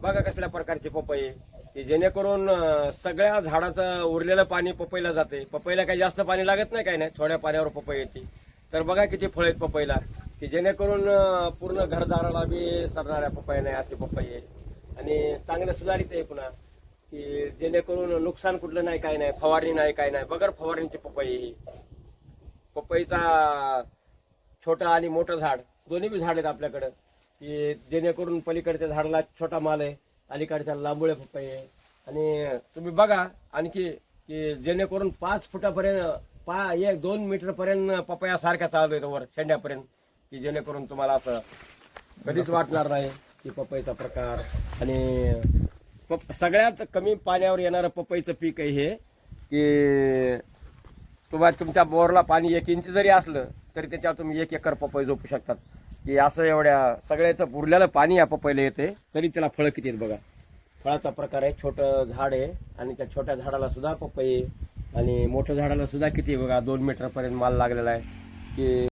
बघा कसल्या प्रकारचे पपई आहे. की जेणेकरून सगळ्या झाडाचं उरलेलं पाणी पपईला जाते. पपईला काही जास्त पाणी लागत नाही काही नाही. थोड्या पाण्यावर पपई येते. तर बघा किती फळ आहेत पपईला. की जेणेकरून पूर्ण घरदाराला बी सरणाऱ्या पपई नाही असे पपई आहे. आणि चांगलं सुधारित आहे पुन्हा. की जेणेकरून नुकसान कुठलं नाही काही नाही. फवारणी नाही काही नाही. बगर फवारणीची पपई ही. पपईचा छोटं आणि मोठं झाड. दोन्ही बी झाड आहेत आपल्याकडं. की जेणेकरून पलीकडच्या झाडाला छोटा माल आहे अलीकडच्या लांबुळे पपई आहे. आणि तुम्ही बघा आणखी की जेणेकरून पाच फुटापर्यंत पा एक दोन मीटरपर्यंत पपया सारख्या चालू आहेत वर शेंड्यापर्यंत की जेणेकरून तुम्हाला असं कधीच वाटणार नाही की पपईचा प्रकार. आणि पप सगळ्यात कमी पाण्यावर येणारं पपईचं पीक आहे हे की तुम्हाला तुमच्या बोरला पाणी एक इंच जरी असलं तरी त्याच्यावर तुम्ही एक एकर पपई झोपू शकतात. की असं एवढ्या सगळ्याचं बुडल्याला पाणी आप पहिले येते तरी त्याला फळं किती आहेत बघा. फळाचा प्रकार आहे छोटं झाड आहे आणि त्या छोट्या झाडाला सुद्धा पपई आहे आणि मोठ्या झाडाला सुद्धा किती आहे बघा दोन मीटरपर्यंत माल लागलेला आहे. की